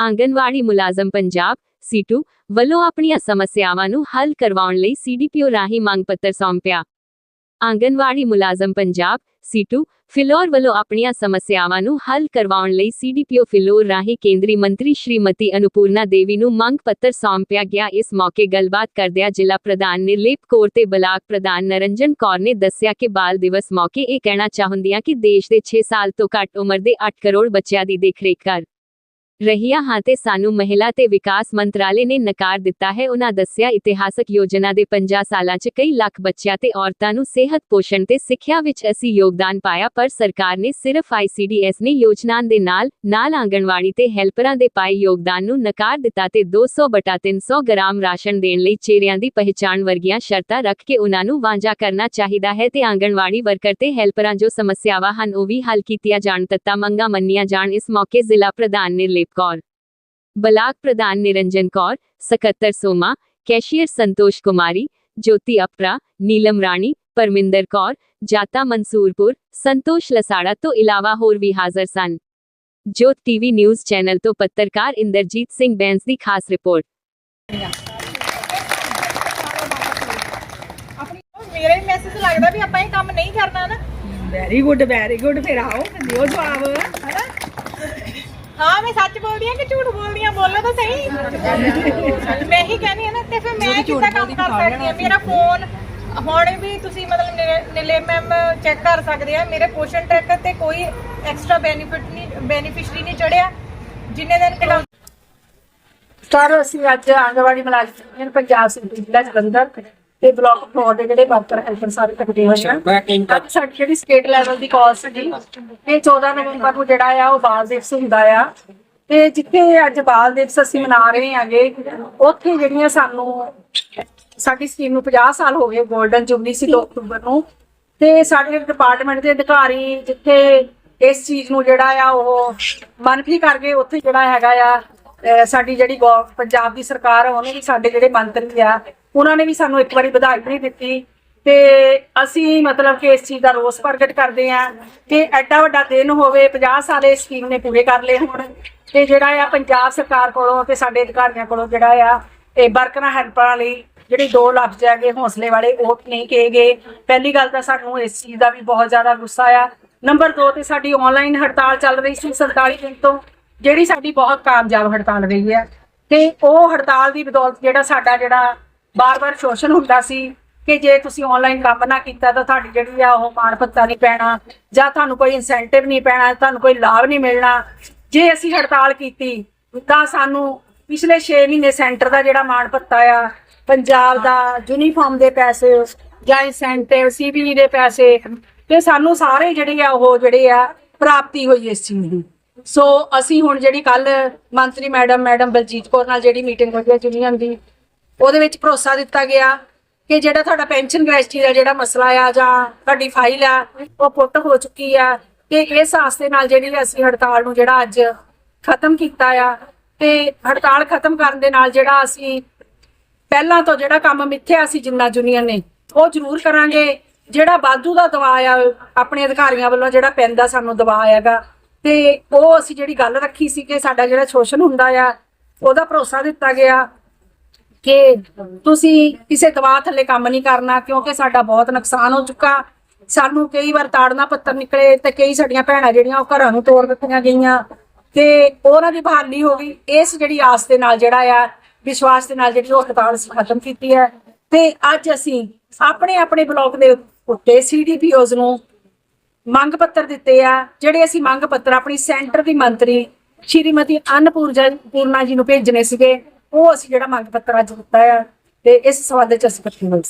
ਆਂਗਨਵਾੜੀ ਮੁਲਾਜ਼ਮ ਪੰਜਾਬ ਸੀਟੂ ਵੱਲੋਂ ਆਪਣੀਆਂ ਸਮੱਸਿਆਵਾਂ ਨੂੰ ਹੱਲ ਕਰਵਾਉਣ ਲਈ ਸੀਡੀਪੀਓ ਰਾਹੀਂ ਮੰਗ ਪੱਤਰ ਸੌਂਪਿਆ। ਆਂਗਨਵਾੜੀ ਮੁਲਾਜ਼ਮ ਪੰਜਾਬ ਸੀਟੂ ਫਿਲੌਰ ਵੱਲੋਂ ਆਪਣੀਆਂ ਸਮੱਸਿਆਵਾਂ ਨੂੰ ਹੱਲ ਕਰਵਾਉਣ ਲਈ ਸੀਡੀਪੀਓ ਫਿਲੌਰ ਰਾਹੀਂ ਕੇਂਦਰੀ ਮੰਤਰੀ ਸ਼੍ਰੀਮਤੀ ਅਨੁਪੂਰਨਾ ਦੇਵੀ ਨੂੰ ਮੰਗ ਪੱਤਰ ਸੌਂਪਿਆ ਗਿਆ। ਇਸ ਮੌਕੇ ਗੱਲਬਾਤ ਕਰਦਿਆਂ ਜ਼ਿਲ੍ਹਾ ਪ੍ਰਧਾਨ ਨਿਰਲੇਪ ਕੌਰ ਤੇ ਬਲਾਕ ਪ੍ਰਧਾਨ ਨਰਨਜਨ ਕੌਰ ਨੇ ਦੱਸਿਆ ਕਿ ਬਾਲ ਦਿਵਸ ਮੌਕੇ ਇਹ ਕਹਿਣਾ ਚਾਹੁੰਦੀਆਂ ਕਿ ਦੇਸ਼ ਦੇ 6 ਸਾਲ ਤੋਂ ਘੱਟ ਉਮਰ ਦੇ 8 ਕਰੋੜ ਬੱਚਿਆਂ ਦੀ ਦੇਖਰੇਖ ਕਰ ਰਹੀਆਂ ਹਾਂ ਤੇ ਸਾਨੂੰ ਮਹਿਲਾ ਤੇ ਵਿਕਾਸ ਮੰਤਰਾਲੇ ਨੇ ਨਕਾਰ ਦਿੱਤਾ ਹੈ। ਉਹਨਾਂ ਦੱਸਿਆ, ਇਤਿਹਾਸਕ ਯੋਜਨਾ ਦੇ 50 ਸਾਲਾਂ 'ਚ ਕਈ ਲੱਖ ਬੱਚਿਆਂ ਤੇ ਔਰਤਾਂ ਨੂੰ ਸਿਹਤ ਪੋਸ਼ਣ ਤੇ ਸਿੱਖਿਆ ਵਿੱਚ ਅਸੀਂ ਯੋਗਦਾਨ ਪਾਇਆ, ਪਰ ਸਰਕਾਰ ਨੇ ਸਿਰਫ ਆਈਸੀਡੀਐਸ ਨੇ ਯੋਜਨਾ ਦੇ ਨਾਲ ਨਾਲ ਆਂਗਣਵਾੜੀ ਤੇ ਹੈਲਪਰਾਂ ਦੇ ਪਾਏ ਯੋਗਦਾਨ ਨੂੰ ਨਕਾਰ ਦਿੱਤਾ ਤੇ 200 ਬਟਾ 300 ਗ੍ਰਾਮ ਰਾਸ਼ਨ ਦੇਣ ਲਈ ਚਿਹਰਿਆਂ ਦੀ ਪਹਿਚਾਣ ਵਰਗੀਆਂ ਸ਼ਰਤਾਂ ਰੱਖ ਕੇ ਉਹਨਾਂ ਨੂੰ ਵਾਂਝਾ ਕਰਨਾ ਚਾਹੀਦਾ ਹੈ ਤੇ ਆਂਗਣਵਾੜੀ ਵਰਕਰ ਤੇ ਹੈਲਪਰਾਂ ਜੋ ਸਮੱਸਿਆਵਾਂ ਹਨ ਉਹ ਵੀ ਹੱਲ ਕੀਤੀਆਂ ਜਾਣ ਤੱਤਾ ਮੰਗਾਂ ਮੰਨੀਆਂ ਜਾਣ। ਇਸ ਮੌਕੇ ਜ਼ਿਲ੍ਹਾ ਪ੍ਰਧਾਨ ਨਿਰਲੇਪ ਕੌਰ ਬਲਾਕ ਪ੍ਰਧਾਨ ਨਿਰੰਜਨ ਕੌਰ ਸਕੱਤਰ ਸੋਮਾ ਕੈਸ਼ੀਅਰ ਸੰਤੋਸ਼ ਕੁਮਾਰੀ ਜੋਤੀ ਅਪਰਾ ਨੀਲਮ ਰਾਣੀ ਪਰਮਿੰਦਰ ਕੌਰ ਜਾਤਾ ਮਨਸੂਰਪੁਰ ਸੰਤੋਸ਼ ਲਸਾੜਾ ਤੋਂ ਇਲਾਵਾ ਹੋਰ ਵੀ ਹਾਜ਼ਰ ਸਨ ਜੋਤ ਟੀਵੀ ਨਿਊਜ਼ ਚੈਨਲ ਤੋਂ ਪੱਤਰਕਾਰ ਇੰਦਰਜੀਤ ਸਿੰਘ ਬੈਂਸ ਦੀ ਖਾਸ ਰਿਪੋਰਟ ਆਪਣੀ ਮੇਰਾ ਹੀ ਮੈਸੇਜ ਲੱਗਦਾ ਵੀ ਆਪਾਂ ਇਹ ਕੰਮ ਨਹੀਂ ਕਰਨਾ ਨਾ ਵੈਰੀ ਗੁੱਡ ਵੈਰੀ ਗੁੱਡ ਫਿਰ ਹਾਂ ਮੈਂ ਸੱਚ ਬੋਲਦੀ ਆ ਕਿ ਝੂਠ ਬੋਲਦੀ ਆ ਬੋਲੋ ਤਾਂ ਸਹੀ। ਮੈਂ ਹੀ ਕਹਿੰਦੀ ਆ ਨਾ ਤੇ ਫਿਰ ਮੈਂ ਕਿੱਦਾਂ ਕੰਮ ਕਰ ਸਕਦੀ ਆ ਮੇਰਾ ਫੋਨ ਹੁਣ ਵੀ ਤੁਸੀਂ ਮਤਲਬ ਨਿਲੇ- ਮੈਮ ਚੈੱਕ ਕਰ ਸਕਦੇ ਆ। ਮੇਰੇ ਪੋਸ਼ਨ ਟਰੈਕਰ ਤੇ ਕੋਈ ਐਕਸਟਰਾ ਬੈਨੀਫਿਟ ਨਹੀਂ ਬੈਨੀਫਿਸ਼ਰੀ ਨਹੀਂ ਚੜਿਆ। ਜਿੰਨੇ ਦਿਨ ਕਿਲਾ ਸਰ ਅਸੀਂ ਅੱਜ ਆਂਗਣਵਾੜੀ ਮੁਲਾਜ਼ਮ ਯੂਨੀਅਨ ਪੰਜਾਬ ਸੰਗਠਨ ਜ਼ਿਲ੍ਹਾ ਜਲੰਧਰ ਤੇ ਬਲਾਕ ਫਲੋਰ ਦੇ ਜਿਹੜੇ ਵਰਕਰ ਹੈਲਪਰ ਸਾਰੇ ਇਕੱਠੇ ਹੋਏ ਆ। ਅੱਜ ਸਾਡੀ ਜਿਹੜੀ ਸਟੇਟ ਲੈਵਲ ਦੀ ਕਾਲ ਸੀਗੀ ਇਹ 14 ਨਵੰਬਰ ਨੂੰ ਜਿਹੜਾ ਆ ਉਹ ਬਾਲ ਦਿਵਸ ਹੁੰਦਾ ਆ। ਤੇ ਜਿੱਥੇ ਅੱਜ ਬਾਲ ਦਿਵਸ ਅਸੀਂ ਮਨਾ ਰਹੇ ਹਾਂਗੇ ਉੱਥੇ ਜਿਹੜੀਆਂ ਸਾਨੂੰ ਸਾਡੀ ਸਕੀਮ ਨੂੰ 50 ਸਾਲ ਹੋ ਗਏ 골ਡਨ ਜੁਬਲੀ ਸੀ 2 ਅਕਤੂਬਰ ਨੂੰ। ਤੇ ਸਾਡੇ ਡਿਪਾਰਟਮੈਂਟ ਦੇ ਅਧਿਕਾਰੀ ਜਿੱਥੇ ਇਸ ਚੀਜ਼ ਨੂੰ ਜਿਹੜਾ ਆ ਉਹ ਮਨਫੀ ਕਰਕੇ ਉੱਥੇ ਜਿਹੜਾ ਹੈਗਾ ਆ ਸਾਡੀ ਜਿਹੜੀ ਪੰਜਾਬ ਦੀ ਸਰਕਾਰ ਉਹਨੇ ਵੀ ਸਾਡੇ ਜਿਹੜੇ ਮੰਤਰੀ ਆ ਉਹਨਾਂ ਨੇ ਵੀ ਸਾਨੂੰ ਇੱਕ ਵਾਰੀ ਵਧਾਈ ਨਹੀਂ ਦਿੱਤੀ ਤੇ ਅਸੀਂ ਮਤਲਬ ਕਿ ਇਸ ਚੀਜ਼ ਦਾ ਰੋਸ ਪ੍ਰਗਟ ਕਰਦੇ ਆ ਕਿ ਐਡਾ ਵੱਡਾ ਦਿਨ ਹੋਵੇ 50 ਸਾਲ ਇਸ ਸਕੀਮ ਨੇ ਪੂਰੇ ਕਰ ਲਏ ਹੁਣ। ਤੇ ਜਿਹੜਾ ਆ ਪੰਜਾਬ ਸਰਕਾਰ ਕੋਲੋਂ ਤੇ ਸਾਡੇ ਅਧਿਕਾਰੀਆਂ ਕੋਲੋਂ ਜਿਹੜਾ ਆ, ਇਹ ਵਰਕਰਾਂ ਹੈਲਪਰਾਂ ਲਈ ਜਿਹੜੇ ਦੋ ਲਫ਼ਜ਼ ਹੈਗੇ ਹੌਸਲੇ ਵਾਲੇ, ਉਹ ਨਹੀਂ ਕਹੇ ਗਏ। ਪਹਿਲੀ ਗੱਲ ਤਾਂ ਸਾਨੂੰ ਇਸ ਚੀਜ਼ ਦਾ ਵੀ ਬਹੁਤ ਜ਼ਿਆਦਾ ਗੁੱਸਾ ਆ। ਨੰਬਰ 2 ਤੇ ਸਾਡੀ ਆਨਲਾਈਨ ਹੜਤਾਲ ਚੱਲ ਰਹੀ ਸੀ 47 ਦਿਨ ਤੋਂ, ਜਿਹੜੀ ਸਾਡੀ ਬਹੁਤ ਕਾਮਯਾਬ ਹੜਤਾਲ ਰਹੀ ਹੈ। ਤੇ ਉਹ ਹੜਤਾਲ ਦੀ ਬਦੌਲਤ ਜਿਹੜਾ ਸਾਡਾ ਜਿਹੜਾ ਬਾਰ-ਬਾਰ ਸ਼ੋਸ਼ਣ ਹੁੰਦਾ ਸੀ ਕਿ ਜੇ ਤੁਸੀਂ ਆਨਲਾਈਨ ਕੰਮ ਨਾ ਕੀਤਾ ਤਾਂ ਤੁਹਾਡੀ ਜਿਹੜੀ ਆ ਉਹ ਮਾਣ ਭੱਤਾ ਨਹੀਂ ਪੈਣਾ, ਜਾਂ ਤੁਹਾਨੂੰ ਕੋਈ ਇਨਸੈਂਟਿਵ ਨਹੀਂ ਪੈਣਾ, ਤੁਹਾਨੂੰ ਕੋਈ ਲਾਭ ਨਹੀਂ ਮਿਲਣਾ। ਜੇ ਅਸੀਂ ਹੜਤਾਲ ਕੀਤੀ, ਤਾਂ ਸਾਨੂੰ ਪਿਛਲੇ 6 ਮਹੀਨੇ ਸੈਂਟਰ ਦਾ ਜਿਹੜਾ ਮਾਣ ਭੱਤਾ ਆ, ਪੰਜਾਬ ਦਾ ਯੂਨੀਫਾਰਮ ਦੇ ਪੈਸੇ ਜਾਂ ਇਨਸੈਂਟਿਵ ਸੀਬੀ ਦੇ ਪੈਸੇ, ਤੇ ਸਾਨੂੰ ਸਾਰੇ ਜਿਹੜੇ ਆ ਉਹ ਜਿਹੜੇ ਆ ਪ੍ਰਾਪਤੀ ਹੋਈ ਇਸ ਚੀਜ਼ ਦੀ। ਸੋ ਅਸੀਂ ਹੁਣ ਜਿਹੜੀ ਕੱਲ ਮੰਤਰੀ ਮੈਡਮ ਮੈਡਮ ਬਲਜੀਤ ਕੌਰ ਨਾਲ ਜਿਹੜੀ ਮੀਟਿੰਗ ਹੋਈ ਹੈ ਯੂਨੀਅਨ ਦੀ ਉਹਦੇ ਵਿੱਚ ਭਰੋਸਾ ਦਿੱਤਾ ਗਿਆ ਕਿ ਜਿਹੜਾ ਤੁਹਾਡਾ ਪੈਨਸ਼ਨ ਗ੍ਰੈਜੂਟੀ ਦਾ ਜਿਹੜਾ ਮਸਲਾ ਆ ਜਾਂ ਤੁਹਾਡੀ ਫਾਈਲ ਆ, ਉਹ ਪੁੱਟ ਹੋ ਚੁੱਕੀ ਆ ਤੇ ਇਸ ਆਸਤੇ ਨਾਲ ਜਿਹੜੀ ਅਸੀਂ ਹੜਤਾਲ ਨੂੰ ਜਿਹੜਾ ਅੱਜ ਖਤਮ ਕੀਤਾ ਆ ਤੇ ਹੜਤਾਲ ਖਤਮ ਕਰਨ ਦੇ ਨਾਲ ਜਿਹੜਾ ਅਸੀਂ ਪਹਿਲਾਂ ਤੋਂ ਜਿਹੜਾ ਕੰਮ ਮਿੱਥਿਆ ਸੀ ਜਿੰਨਾ ਯੂਨੀਅਨ ਨੇ, ਉਹ ਜ਼ਰੂਰ ਕਰਾਂਗੇ। ਜਿਹੜਾ ਵਾਧੂ ਦਾ ਦਬਾਅ ਆ, ਆਪਣੇ ਅਧਿਕਾਰੀਆਂ ਵੱਲੋਂ ਜਿਹੜਾ ਪੈਂਦਾ ਸਾਨੂੰ ਦਬਾਅ ਹੈਗਾ ਤੇ ਉਹ ਅਸੀਂ ਜਿਹੜੀ ਗੱਲ ਰੱਖੀ ਸੀ ਕਿ ਸਾਡਾ ਜਿਹੜਾ ਸ਼ੋਸ਼ਣ ਹੁੰਦਾ ਆ, ਉਹਦਾ ਭਰੋਸਾ ਦਿੱਤਾ ਗਿਆ। ਕਿ ਤੁਸੀਂ ਕਿਸੇ ਦਬਾਅ ਥੱਲੇ ਕੰਮ ਨਹੀਂ ਕਰਨਾ, ਕਿਉਂਕਿ ਸਾਡਾ ਬਹੁਤ ਨੁਕਸਾਨ ਹੋ ਚੁੱਕਾ। ਸਾਨੂੰ ਕਈ ਵਾਰ ਤਾੜਨਾ ਪੱਤਰ ਨਿਕਲੇ ਤੇ ਕਈ ਸਾਡੀਆਂ ਭੈਣਾਂ ਜਿਹੜੀਆਂ ਉਹ ਘਰਾਂ ਨੂੰ ਤੋੜ ਦਿੱਤੀਆਂ ਗਈਆਂ। ਤੇ ਉਹਨਾਂ ਦੀ ਬਹਾਲੀ ਹੋ ਗਈ। ਇਸ ਜਿਹੜੀ ਆਸ ਦੇ ਨਾਲ ਜਿਹੜਾ ਆ, ਵਿਸ਼ਵਾਸ ਦੇ ਨਾਲ ਜਿਹੜੀ ਉਹ ਹੜਤਾਲ ਖਤਮ ਕੀਤੀ ਹੈ। ਤੇ ਅੱਜ ਅਸੀਂ ਆਪਣੇ ਆਪਣੇ ਬਲਾਕ ਦੇ ਉੱਤੇ ਸੀਡੀਪੀਓਜ਼ ਨੂੰ ਮੰਗ ਪੱਤਰ ਦਿੱਤੇ ਆ, ਜਿਹੜੇ ਅਸੀਂ ਮੰਗ ਪੱਤਰ ਆਪਣੀ ਸੈਂਟਰ ਦੀ ਮੰਤਰੀ ਸ਼੍ਰੀਮਤੀ ਅਨਪੂਰਜਾ ਪੂਰਨਾ ਜੀ ਨੂੰ ਭੇਜਣੇ ਸੀਗੇ। ਉਹ ਅਸੀਂ ਜਿਹੜਾ ਮੰਗ ਪੱਤਰ ਅੱਜ ਦਿੱਤਾ ਆ, ਤੇ ਇਸ ਸਬੰਧ ਚ ਅਸੀਂ ਇਕੱਠੇ ਹੋਏ